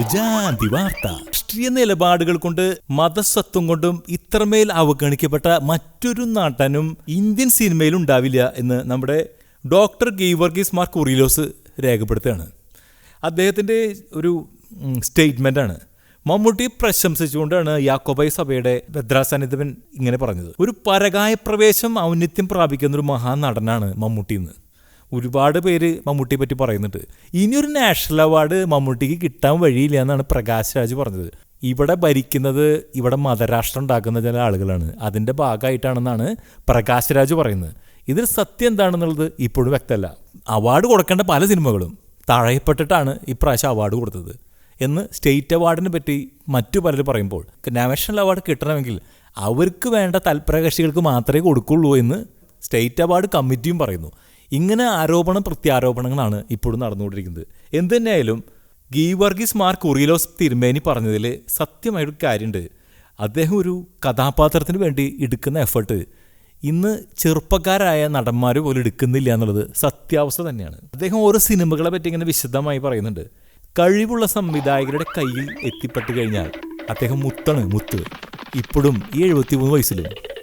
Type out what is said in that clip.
ജാതി വാർത്ത രാഷ്ട്രീയ നിലപാടുകൾ കൊണ്ട് മതസത്വം കൊണ്ടും ഇത്രമേൽ അവഗണിക്കപ്പെട്ട മറ്റൊരു നടനും ഇന്ത്യൻ സിനിമയിൽ ഉണ്ടാവില്ല എന്ന് നമ്മുടെ ഡോക്ടർ ഗീവർഗീസ് മാർ കുറിലോസ് രേഖപ്പെടുത്തുകയാണ്. അദ്ദേഹത്തിന്റെ ഒരു സ്റ്റേറ്റ്മെന്റാണ്. മമ്മൂട്ടി പ്രശംസിച്ചുകൊണ്ടാണ് യാക്കോബൈ സഭയുടെ ഭദ്രാസാന്നിധ്യൻ ഇങ്ങനെ പറഞ്ഞത്. ഒരു പരകായ പ്രവേശം ഔന്നിത്യം പ്രാപിക്കുന്ന ഒരു മഹാനടനാണ് മമ്മൂട്ടി എന്ന് ഒരുപാട് പേര് മമ്മൂട്ടിയെ പറ്റി പറയുന്നുണ്ട്. ഇനിയൊരു നാഷണൽ അവാർഡ് മമ്മൂട്ടിക്ക് കിട്ടാൻ വഴിയില്ല എന്നാണ് പ്രകാശ് രാജ് പറഞ്ഞത്. ഇവിടെ ഭരിക്കുന്നത് ഇവിടെ മതരാഷ്ട്രം ഉണ്ടാക്കുന്ന ചില ആളുകളാണ്. അതിന്റെ ഭാഗമായിട്ടാണെന്നാണ് പ്രകാശ് രാജ് പറയുന്നത്. ഇതിൽ സത്യം എന്താണെന്നുള്ളത് ഇപ്പോഴും വ്യക്തമല്ല. അവാർഡ് കൊടുക്കേണ്ട പല സിനിമകളും തഴയപ്പെട്ടിട്ടാണ് ഇപ്രാവശ്യം അവാർഡ് കൊടുത്തത് എന്ന് സ്റ്റേറ്റ് അവാർഡിനെ പറ്റി മറ്റു പലരും പറയുമ്പോൾ നാഷണൽ അവാർഡ് കിട്ടണമെങ്കിൽ അവർക്ക് വേണ്ട തൽപരകക്ഷികൾക്ക് മാത്രമേ കൊടുക്കുള്ളൂ എന്ന് സ്റ്റേറ്റ് അവാർഡ് കമ്മിറ്റിയും പറയുന്നു. ഇങ്ങനെ ആരോപണം പ്രത്യാരോപണങ്ങളാണ് ഇപ്പോഴും നടന്നുകൊണ്ടിരിക്കുന്നത്. എന്തു തന്നെയായാലും ഗീവർഗീസ് മാർ കുറിയലോസ് തിരുമേനി പറഞ്ഞതിൽ സത്യമായൊരു കാര്യമുണ്ട് അദ്ദേഹം ഒരു കഥാപാത്രത്തിന് വേണ്ടി എടുക്കുന്ന എഫേർട്ട് ഇന്ന് ചെറുപ്പക്കാരായ നടന്മാർ പോലും എടുക്കുന്നില്ല എന്നുള്ളത് സത്യാവസ്ഥ തന്നെയാണ്. അദ്ദേഹം ഓരോ സിനിമകളെ പറ്റി ഇങ്ങനെ വിശദമായി പറയുന്നുണ്ട്. കഴിവുള്ള സംവിധായകരുടെ കയ്യിൽ എത്തിപ്പെട്ട് കഴിഞ്ഞാൽ അദ്ദേഹം മുത്താണ് മുത്ത്. ഇപ്പോഴും ഈ എഴുപത്തിമൂന്ന് വയസ്സിലും.